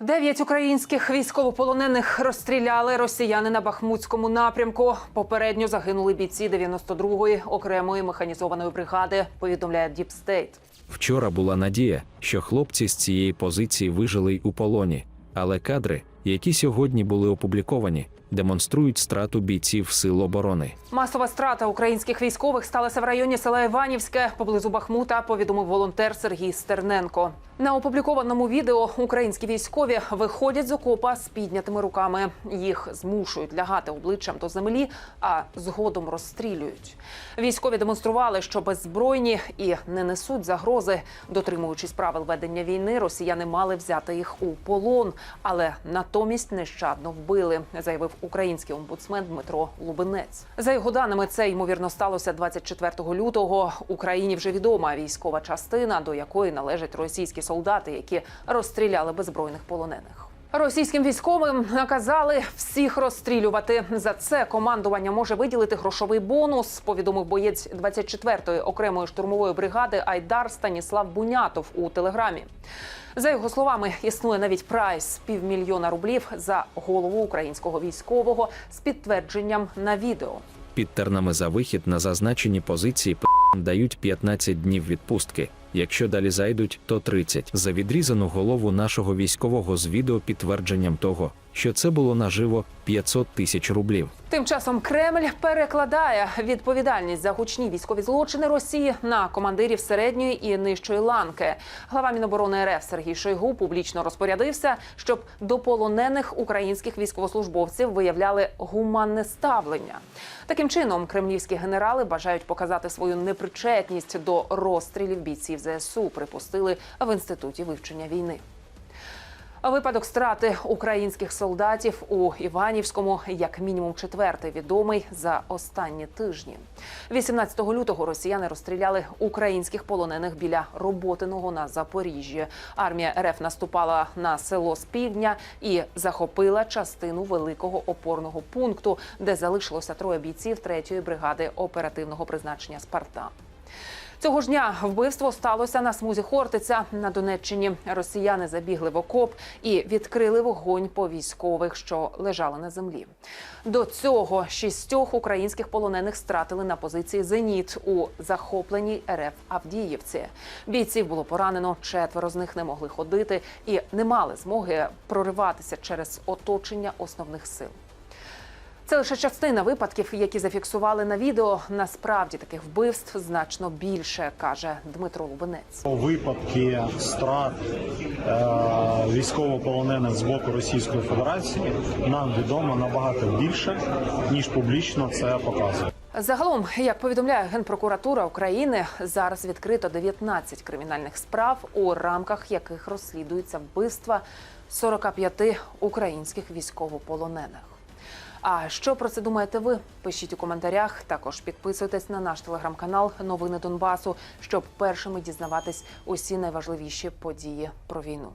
Дев'ять українських військовополонених розстріляли росіяни на Бахмутському напрямку. Попередньо загинули бійці 92-ї окремої механізованої бригади. Повідомляє Діпстейт. Вчора була надія, що хлопці з цієї позиції вижили й у полоні, але кадри, які сьогодні були опубліковані, демонструють страту бійців сил оборони. Масова страта українських військових сталася в районі села Іванівське поблизу Бахмута. Повідомив волонтер Сергій Стерненко. На опублікованому відео українські військові виходять з окопа з піднятими руками. Їх змушують лягати обличчям до землі, а згодом розстрілюють. Військові демонстрували, що беззбройні і не несуть загрози. Дотримуючись правил ведення війни, росіяни мали взяти їх у полон, але натомість нещадно вбили, заявив український омбудсмен Дмитро Лубенець. За його даними, це ймовірно сталося 24 лютого. Україні вже відома військова частина, до якої належать російські солдати, які розстріляли беззбройних полонених. Російським військовим наказали всіх розстрілювати. За це командування може виділити грошовий бонус. Повідомив боєць 24-ї окремої штурмової бригади Айдар Станіслав Бунятов у телеграмі. За його словами, існує навіть прайс півмільйона рублів за голову українського військового з підтвердженням на відео. Під тернами за вихід на зазначені позиції дають 15 днів відпустки. Якщо далі зайдуть, то 30. за відрізану голову нашого військового з відео підтвердженням того, що це було наживо 500 тисяч рублів. Тим часом Кремль перекладає відповідальність за гучні військові злочини Росії на командирів середньої і нижчої ланки. Глава Міноборони РФ Сергій Шойгу публічно розпорядився, щоб до полонених українських військовослужбовців виявляли гуманне ставлення. Таким чином, кремлівські генерали бажають показати свою непричетність до розстрілів бійців ЗСУ. Припустили в інституті вивчення війни. Випадок страти українських солдатів у Іванівському, як мінімум, четвертий відомий за останні тижні. 18 лютого росіяни розстріляли українських полонених біля роботиного на Запоріжжі. Армія РФ наступала на село з півдня і захопила частину великого опорного пункту, де залишилося троє бійців 3-ї бригади оперативного призначення Спартан. Цього ж дня вбивство сталося на смузі Хортиця на Донеччині. Росіяни забігли в окоп і відкрили вогонь по військових, що лежали на землі. До цього шістьох українських полонених стратили на позиції Зеніт у захопленій РФ Авдіївці. Бійців було поранено, четверо з них не могли ходити і не мали змоги прориватися через оточення основних сил. Це лише частина випадків, які зафіксували на відео. Насправді таких вбивств значно більше, каже Дмитро Лубенець. Випадки страт е, військовополонених з боку Російської Федерації нам відомо набагато більше ніж публічно це показує. Загалом, як повідомляє Генпрокуратура України, зараз відкрито 19 кримінальних справ, у рамках яких розслідуються вбивства 45 українських військовополонених. А що про це думаєте ви? Пишіть у коментарях. Також підписуйтесь на наш телеграм-канал Новини Донбасу, щоб першими дізнаватись усі найважливіші події про війну.